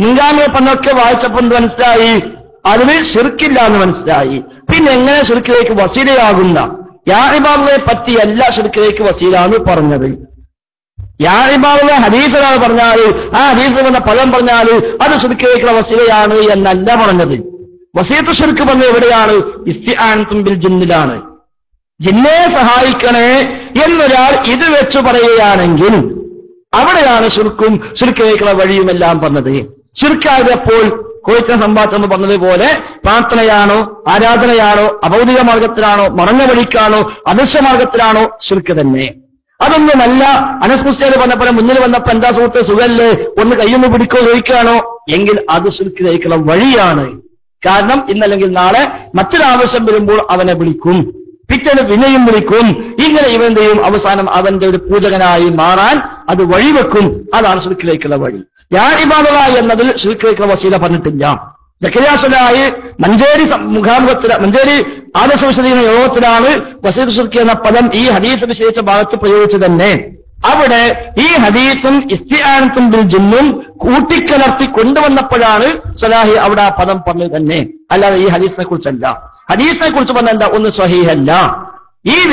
മുൻഗാമിയെ പന്നൊക്കെ വായിച്ചപ്പോൾ മനസ്സിലായി? അതിന് ശിർക്കില്ല എന്ന് മനസ്സിലായി. പിന്നെ എങ്ങനെ ശിർക്കിലേക്ക് വസീലയാകുന്ന? യാഹിബാബുലെ പറ്റി അല്ല ശിർക്കിലേക്ക് വസീല എന്ന് പറഞ്ഞത്. യാഹിബാബുലെ ഹദീസിലാണ് പറഞ്ഞാൽ ആ ഹദീസിൽ എന്ന പദം പറഞ്ഞാൽ അത് ശിർക്കിലേക്കുള്ള വസീലയാണ് എന്നല്ല പറഞ്ഞത്. വസീത്ത് ശിർക്ക് പറഞ്ഞത് എവിടെയാണ്? ഇസ്തിആനത്തും ബിൽ ജിന്നിലാണ്. ജിന്നെ സഹായിക്കണേ എന്നൊരാൾ ഇത് വെച്ച് പറയുകയാണെങ്കിൽ അവിടെയാണ് ശുൽക്കും ശുൽക്കിലേക്കുള്ള വഴിയുമെല്ലാം പറഞ്ഞത്. ശുർക്കായപ്പോൾ കോഴിക്കൻ സംഭാഷണം എന്ന് പറഞ്ഞതുപോലെ പ്രാർത്ഥനയാണോ ആരാധനയാണോ അഭൗതിക മാർഗത്തിലാണോ മറഞ്ഞ വഴിക്കാണോ അദൃശ്യ മാർഗത്തിലാണോ ശുർക്ക് തന്നെ. അതൊന്നുമല്ല അനസ്മുസ്തേര് വന്നപ്പോൾ മുന്നിൽ വന്നപ്പോ എന്താ സുഹൃത്ത് സുഖല്ലേ? ഒന്ന് കയ്യൊന്ന് പിടിക്കോ ചോദിക്കുകയാണോ? എങ്കിൽ അത് ശുർക്കിലേക്കുള്ള വഴിയാണ്. കാരണം ഇന്നല്ലെങ്കിൽ നാളെ മറ്റൊരാവശ്യം വരുമ്പോൾ അവനെ വിളിക്കും. പിറ്റേന്ന് വിനയും വിളിക്കും. ഇങ്ങനെ ഇവന്റെയും അവസാനം അവന്റെ ഒരു പൂജകനായി മാറാൻ അത് വഴിവെക്കും. അതാണ് ശുൽക്കിലേക്കുള്ള വഴി. യാഇബാദ എന്നതിൽ ശ്രീകൃഷ്ണ വസീല പറഞ്ഞിട്ടില്ല. ജക്കരിയാസുലായി മഞ്ചേരി മുഖാമുഖത്തിൽ മഞ്ചേരി ആദർശ വിശദീകരണ യോഗത്തിലാണ് വസീദ് ശുൽക്കി എന്ന പദം ഈ ഹദീസ് വിശേഷിച്ച ഭാഗത്ത് പ്രയോഗിച്ചു തന്നെ. അവിടെ ഈ ഹദീസും ഇസ്തിയാനത്തും ബിൽ ജിന്നും കൂട്ടിക്കലർത്തി കൊണ്ടുവന്നപ്പോഴാണ് സലാഹി അവിടെ ആ പദം പറഞ്ഞത് തന്നെ. അല്ലാതെ ഈ ഹദീസിനെ കുറിച്ചല്ല. ഹദീസിനെ കുറിച്ച് പറഞ്ഞ എന്താ? ഒന്ന് സ്വഹീഹല്ല. ഈ